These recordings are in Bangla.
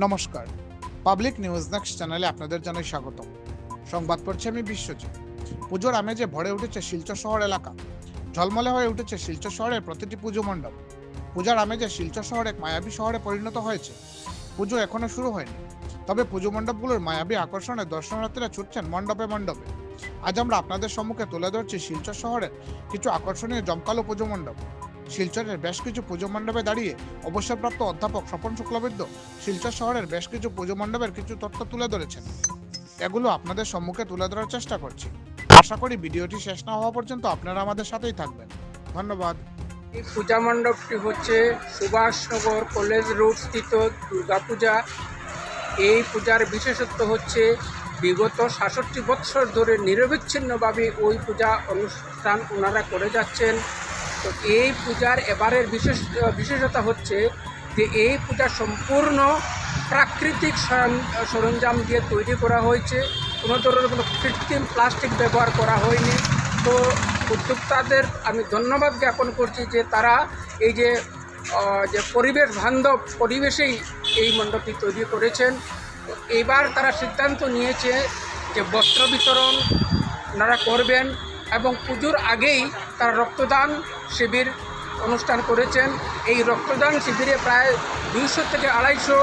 নমস্কার। পাবলিক নিউজ নেক্সট চ্যানেলে আপনাদের জানাই স্বাগত সংবাদ পড়ছি আমি বিশ্বজিৎ। পুজোর আমেজে ভরে উঠেছে শিলচর শহর এলাকা। ঝলমলে হয়ে উঠেছে শিলচর শহরের প্রতিটি পুজো মণ্ডপ। পূজার আমেজে শিলচর শহর এক মায়াবী শহরে পরিণত হয়েছে। পুজো এখনও শুরু হয়নি। তবে পুজো মণ্ডপগুলোর মায়াবী আকর্ষণে দর্শনার্থীরা ছুটছেন মণ্ডপে মণ্ডপে। আজ আমরা আপনাদের সম্মুখে তুলে ধরছি শিলচর শহরের কিছু আকর্ষণীয় জমকালো পুজো মণ্ডপ। শিলচরের বেশ কিছু পুজো মণ্ডপে দাঁড়িয়ে অবসরপ্রাপ্ত অধ্যাপক স্বপন শুক্লবৈদ্য শিলচর শহরের বেশ কিছু পুজো মণ্ডপের কিছু তথ্য তুলে ধরেছেন। এগুলো আপনাদের সম্মুখে তুলে ধরার চেষ্টা করছি। আশা করি ভিডিওটি শেষ না হওয়া পর্যন্ত আপনারা আমাদের সাথেই থাকবেন। ধন্যবাদ। এই পূজা মণ্ডপটি হচ্ছে সুভাষনগর কলেজ রোড স্থিত দুর্গাপূজা। এই পূজার বিশেষত্ব হচ্ছে বিগত সাতষট্টি বৎসর ধরে নিরবিচ্ছিন্নভাবে ওই পূজা অনুষ্ঠান ওনারা করে যাচ্ছেন। তো এই পূজার এবারের বিশেষ, বিশেষতা হচ্ছে যে এই পূজা সম্পূর্ণ প্রাকৃতিক সরঞ্জাম দিয়ে তৈরি করা হয়েছে। কোনো ধরনের কোনো কৃত্রিম প্লাস্টিক ব্যবহার করা হয়নি। তো উদ্যোক্তাদের আমি ধন্যবাদ জ্ঞাপন করছি যে তারা এই যে যে পরিবেশ বান্ধব পরিবেশেই এই মণ্ডপটি তৈরি করেছেন। এবার তারা সিদ্ধান্ত নিয়েছে যে বস্ত্র বিতরণ ওনারা করবেন। এবং পুজোর আগেই তারা রক্তদান শিবির অনুষ্ঠান করেছেন। এই রক্তদান শিবিরে প্রায় দুইশো থেকে আড়াইশো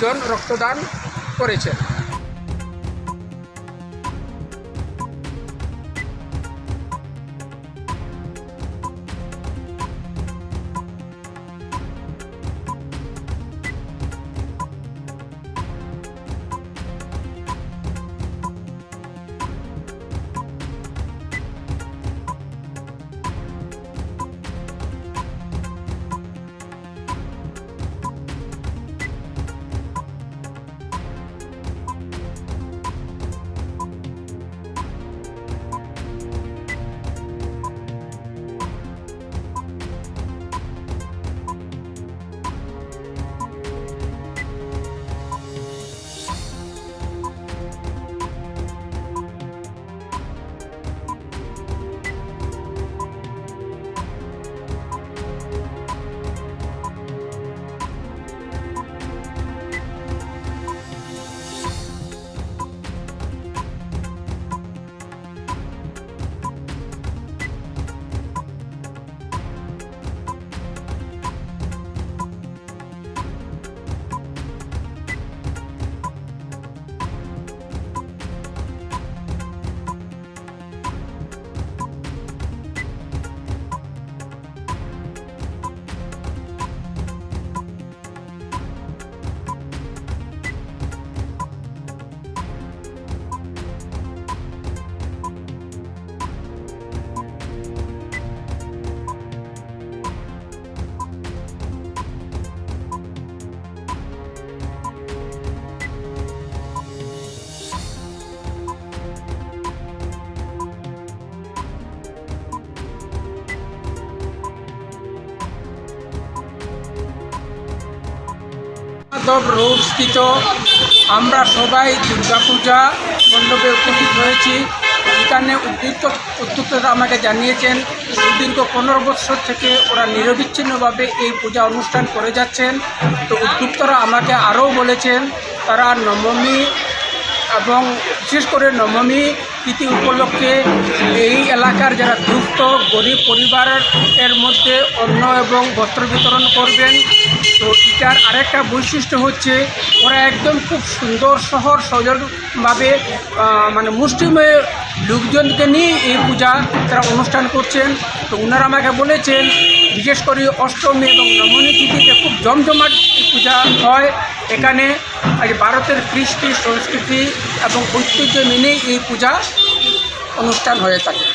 জন রক্তদান করেছেন। মাধব রোড আমরা সবাই দুর্গাপূজা মণ্ডপে উপস্থিত হয়েছি এখানে উদ্যুক্ত উদ্যোক্তারা আমাকে জানিয়েছেন সুদীর্ঘ পনেরো বছর থেকে ওরা নিরবিচ্ছিন্নভাবে এই পূজা অনুষ্ঠান করে যাচ্ছেন। তো উদ্যোক্তরা আমাকে আরও বলেছেন, তারা নবমী এবং বিশেষ করে নবমী তিথি উপলক্ষে এই এলাকার যারা দুস্থ, গরিব পরিবারের মধ্যে অন্ন এবং বস্ত্র বিতরণ করবেন তো এটার আরেকটা বৈশিষ্ট্য হচ্ছে ওরা একদম খুব সুন্দর শহর সজলভাবে মানে মুষ্টিময় লোকজনকে নিয়ে এই পূজা তারা অনুষ্ঠান করছেন। তো ওনারা আমাকে বলেছেন, বিশেষ করে অষ্টমী এবং নবমী তিথিতে খুব জমজমাট পূজা হয়। এখানে আজ ভারতের কৃষ্টি সংস্কৃতি এবং ঐতিহ্য মেনেই এই পূজা অনুষ্ঠান হয়ে থাকে।